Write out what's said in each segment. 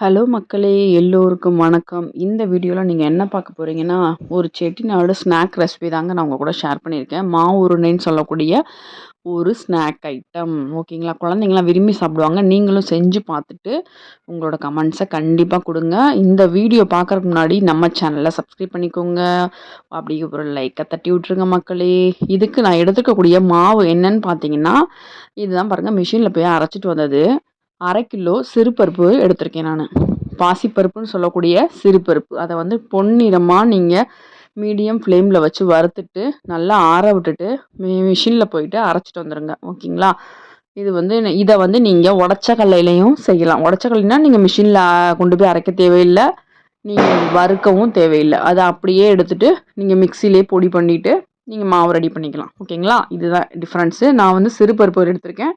Hello மக்களே எல்லோருக்கும் வணக்கம். இந்த வீடியோவில் நீங்கள் என்ன பார்க்க போகிறீங்கன்னா ஒரு செட்டிநாடு ஸ்நாக் ரெசிபி தாங்க நான் உங்கள் கூட ஷேர் பண்ணியிருக்கேன். மாவு உருண்டைன்னு சொல்லக்கூடிய ஒரு ஸ்நாக் ஐட்டம் ஓகேங்களா? குழந்தைங்களாம் விரும்பி சாப்பிடுவாங்க. நீங்களும் செஞ்சு பார்த்துட்டு உங்களோட கமெண்ட்ஸை கண்டிப்பாக கொடுங்க. இந்த வீடியோ பார்க்குறதுக்கு முன்னாடி நம்ம சேனலை சப்ஸ்கிரைப் பண்ணிக்கோங்க. அப்படி ஒரு லைக்கை தட்டி விட்ருங்க மக்களே. இதுக்கு நான் எடுத்துக்கக்கூடிய மாவு என்னன்னு பார்த்தீங்கன்னா இதுதான் பாருங்கள் மிஷினில் போய் அரைச்சிட்டு வந்தது. அரை கிலோ சிறுபருப்பு எடுத்திருக்கேன் நான். பாசிப்பருப்புன்னு சொல்லக்கூடிய சிறுபருப்பு. அதை வந்து பொன்னிறமாக நீங்கள் மீடியம் ஃப்ளேமில் வச்சு வறுத்துட்டு நல்லா ஆற விட்டுட்டு மிஷினில் போயிட்டு அரைச்சிட்டு வந்துடுங்க ஓகேங்களா? இது வந்து இதை வந்து நீங்கள் உடச்ச கடலையிலையும் செய்யலாம். உடச்ச கல்லைனா நீங்கள் மிஷினில் கொண்டு போய் அரைக்க தேவையில்லை. நீங்கள் வறுக்கவும் தேவையில்லை. அதை அப்படியே எடுத்துகிட்டு நீங்கள் மிக்சிலே பொடி பண்ணிவிட்டு நீங்கள் மாவு ரெடி பண்ணிக்கலாம். ஓகேங்களா? இதுதான் டிஃப்ரென்ஸு. நான் வந்து சிறுபருப்பு எடுத்திருக்கேன்.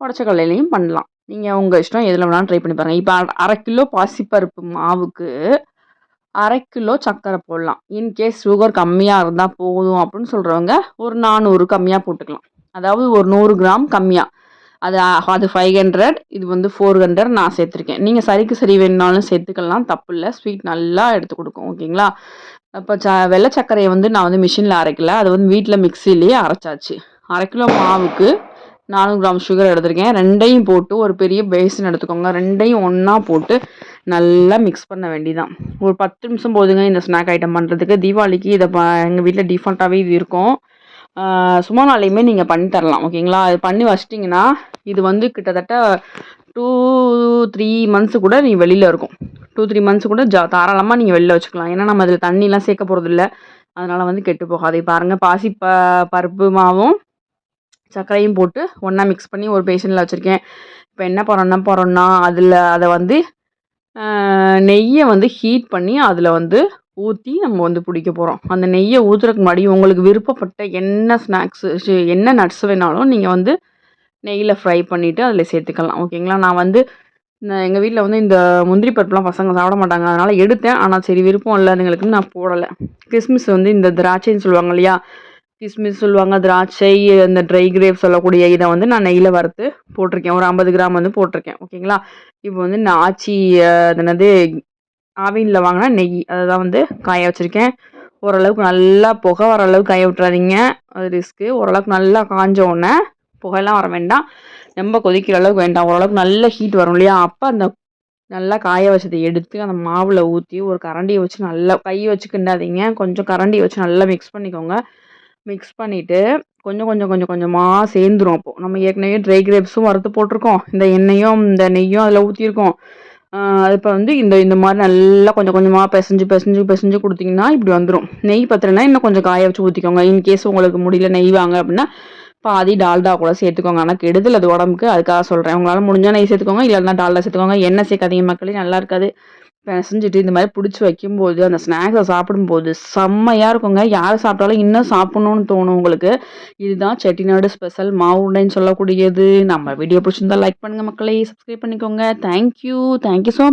உடச்ச கடலையிலையும் பண்ணலாம். நீங்கள் உங்கள் இஷ்டம் எதில் வேணாலும் ட்ரை பண்ணி பாருங்கள் இப்போ அரை கிலோ பாசிப்பருப்பு மாவுக்கு அரை கிலோ சர்க்கரை போடலாம். இன்கேஸ் சுகர் கம்மியாக இருந்தால் போதும் அப்படின்னு சொல்கிறவங்க ஒரு நானூறு கம்மியாக போட்டுக்கலாம். அதாவது ஒரு நூறு கிராம் கம்மியாக அது அது ஃபைவ் ஹண்ட்ரட் இது வந்து ஃபோர் ஹண்ட்ரட் நான் சேர்த்துருக்கேன். நீங்கள் சரிக்கு சரி வேணுனாலும் சேர்த்துக்கலாம். தப்பு இல்லை. ஸ்வீட் நல்லா எடுத்து கொடுக்கும். ஓகேங்களா இப்போ ச வெள்ளை சர்க்கரையை வந்து நான் வந்து மிஷினில் அரைக்கல. அது வந்து வீட்டில் மிக்சிலேயே அரைச்சாச்சு. அரை கிலோ மாவுக்கு நானூறு கிராம் சுகர் எடுத்திருக்கேன். ரெண்டையும் போட்டு ஒரு பெரிய பேசின் எடுத்துக்கோங்க. ரெண்டையும் ஒன்றா போட்டு நல்லா மிக்ஸ் பண்ண வேண்டிதான். ஒரு பத்து நிமிஷம் போதுங்க இந்த ஸ்நாக் ஐட்டம் பண்ணுறதுக்கு தீபாவளிக்கு இதை ப எங்கள் வீட்டில் டிஃபால்ட்டாகவே இது இருக்கும். சும்மா நாளையுமே நீங்கள் பண்ணி தரலாம். ஓகேங்களா அது பண்ணி வச்சிட்டிங்கன்னா இது வந்து கிட்டத்தட்ட டூ த்ரீ மந்த்ஸு கூட நீ வெளியில் இருக்கும். டூ த்ரீ மந்த்ஸ் கூட ஜா தாராளமாக நீங்கள் வெளியில் வச்சுக்கலாம். ஏன்னா நம்ம அதில் தண்ணிலாம் சேர்க்க போகிறதில்ல அதனால் வந்து கெட்டு போகாது. பாருங்கள் பாசி ப பருப்பு மாவும் சர்க்கரையும் போட்டு ஒன்றா மிக்ஸ் பண்ணி ஒரு பேஷனில் வச்சுருக்கேன். இப்போ என்ன பண்ண பரோன்னா அதில் அதை வந்து நெய்யை வந்து ஹீட் பண்ணி அதில் வந்து ஊற்றி நம்ம வந்து பிடிக்க போகிறோம் அந்த நெய்யை ஊற்றுறதுக்கு முன்னாடி உங்களுக்கு விருப்பப்பட்ட என்ன ஸ்நாக்ஸு என்ன நட்ஸ் வேணாலும் நீங்கள் வந்து நெய்யில் ஃப்ரை பண்ணிவிட்டு அதில் சேர்த்துக்கலாம். ஓகேங்களா நான் வந்து இந்த எங்கள் வீட்டில் வந்து இந்த முந்திரி பருப்புலாம் பசங்க சாப்பிட மாட்டாங்க. அதனால் எடுத்தேன். ஆனால் சரி விருப்பம் இல்லாதவங்களுக்கு நான் போடலை. கிறிஸ்மஸ் வந்து இந்த திராட்சைன்னு சொல்லுவாங்க இல்லையா? கிஸ்மிஸ் சொல்லுவாங்க திராட்சை இந்த ட்ரை கிரேப் சொல்லக்கூடிய இதை வந்து நான் நெய்யில் வறுத்து போட்டிருக்கேன். ஒரு ஐம்பது கிராம் வந்து போட்டிருக்கேன். ஓகேங்களா? இப்போ வந்து நான் ஆச்சி என்னது ஆவினில் வாங்கினா நெய். அதை தான் வந்து காய வச்சுருக்கேன். ஓரளவுக்கு நல்லா புகை வர அளவுக்கு காய விட்றாதீங்க அது ரிஸ்க்கு ஓரளவுக்கு நல்லா காஞ்ச உடனே புகையெல்லாம் வர வேண்டாம். ரொம்ப கொதிக்கிற அளவுக்கு வேண்டாம். ஓரளவுக்கு நல்ல ஹீட் வரும் இல்லையா? அப்போ அந்த நல்லா காய வச்சதை எடுத்து அந்த மாவில் ஊற்றி ஒரு கரண்டியை வச்சு நல்லா கையை வச்சு கிண்டாதீங்க. கொஞ்சம் கரண்டியை வச்சு நல்லா மிக்ஸ் பண்ணிக்கோங்க. மிக்ஸ் பண்ணிவிட்டு கொஞ்சம் கொஞ்சம் கொஞ்சம் கொஞ்சமாக சேர்ந்துரும் அப்போது நம்ம ஏற்கனவே ட்ரை கிரேப்ஸும் வறுத்து போட்டிருக்கோம். இந்த எண்ணெயும் இந்த நெய்யும் அதில் ஊற்றிருக்கோம் அது இப்போ வந்து இந்த இந்த மாதிரி நல்லா கொஞ்சம் கொஞ்சமாக பிசைஞ்சு பிசைஞ்சு பிசைஞ்சு கொடுத்தீங்கன்னா இப்படி வந்துடும் நெய் பத்திரம்னா இன்னும் கொஞ்சம் காய வச்சு ஊற்றிக்கோங்க இன்கேஸ் உங்களுக்கு முடியல நெய் வாங்க அப்படின்னா பாதி டால்டா கூட சேர்த்துக்கோங்க. ஆனால் கெடுதல் அது உடம்புக்கு. அதுக்காக சொல்கிறேன் உங்களால் முடிஞ்சால் நெய் சேர்த்துக்கோங்க. இல்லைன்னா டால்டா சேர்த்துக்கோங்க. எண்ணெய் சேர்க்காதீங்க மக்களே. நல்லா இருக்காது. பிசைஞ்சிட்டு இந்த மாதிரி பிடிச்சி வைக்கும்போது அந்த ஸ்நாக்ஸை சாப்பிடும்போது செம்மையாக இருக்குங்க. யார் சாப்பிட்டாலும் இன்னும் சாப்பிட்ணுன்னு தோணும் உங்களுக்கு. இதுதான் செட்டிநாடு ஸ்பெஷல் மாவு சொல்லக்கூடியது. நம்ம வீடியோ பிடிச்சிருந்தா லைக் பண்ணுங்கள் மக்களே சப்ஸ்கிரைப் பண்ணிக்கோங்க. Thank you thank you so